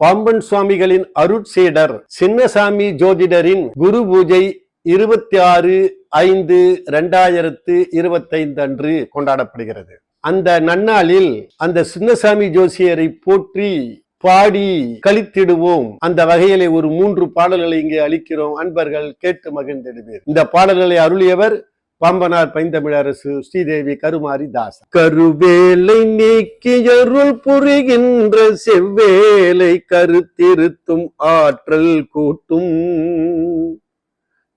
பாம்பன் சுவாமிகளின் அருட்சேடர் சின்னசாமி ஜோதிடரின் குரு பூஜை இருபத்தி ஆறு ஐந்து ரெண்டாயிரத்து இருபத்தைந்து அன்று கொண்டாடப்படுகிறது. அந்த நன்னாளில் அந்த சின்னசாமி ஜோசியரை போற்றி பாடி கழித்திடுவோம். அந்த வகையிலே ஒரு மூன்று பாடல்களை இங்கே அளிக்கிறோம். அன்பர்கள் கேட்டு மகிழ்ந்திடுவீர். இந்த பாடல்களை அருளியவர் பம்பனார் பைந்தமிழரசு ஸ்ரீதேவி கருமாரி தாஸ். கருவேலை நீக்கியருள் புரிகின்ற செவ்வேலை கருத்திருத்தும் ஆற்றல் கூட்டும்.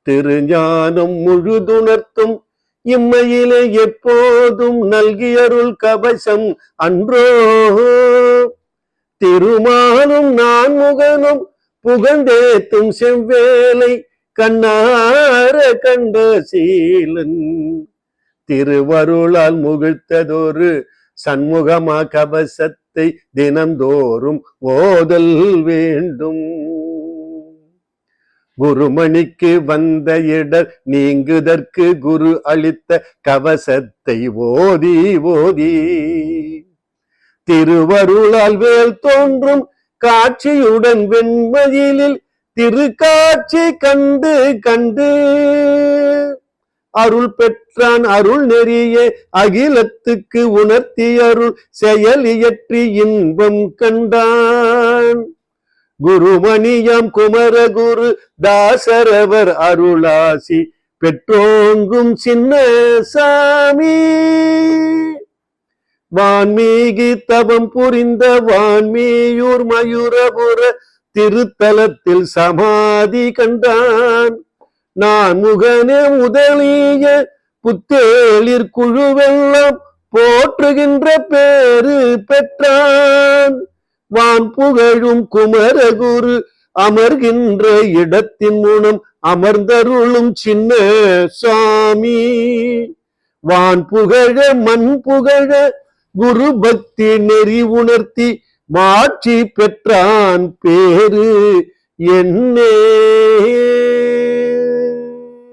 திருஞானம் முழுதுணர்த்தும் இம்மையிலே எப்போதும் நல்கியருள் கவசம் அன்றோ. திருமாலும் நான் முகனும் புகழ்ந்தேத்தும் செவ்வேலை கண்ணார கண்ட சீலன் திருவருளால் முகிழ்த்ததொரு சண்முகமா கவசத்தை தினந்தோறும் ஓதல் வேண்டும். குருமணிக்கு வந்த இடர் நீங்குதற்கு குரு அளித்த கவசத்தை ஓதி ஓதி. திருவருளால் வேல் தோன்றும் காட்சியுடன் வெண்மயிலில் திருக்காட்சி கண்டு கண்டு அருள் பெற்றான் அருள் நெறிய அகிலத்துக்கு உணர்த்தி அருள் செயல் இயற்றி இன்பம் கண்டான். குருமணியம் குமரகுரு தாசரவர் அருளாசி பெற்றோங்கும் சின்ன சாமி. வான்மீகி தவம் புரிந்த வான்மீயூர் மயூரபுர திருத்தலத்தில் சமாதி கண்டான். நான் முகனே முதலிய புத்தேளிர் குழுவெல்லாம் போற்றுகின்ற பேரு பெற்றான். வான் புகழும் குமரகுரு அமர்கின்ற இடத்தின் மூலம் அமர்ந்தருளும் சின்ன சாமி வான் புகழ மண் புகழ குரு பக்தி நெறி உணர்த்தி மாட்சி பெற்றான் பேரு என்னே.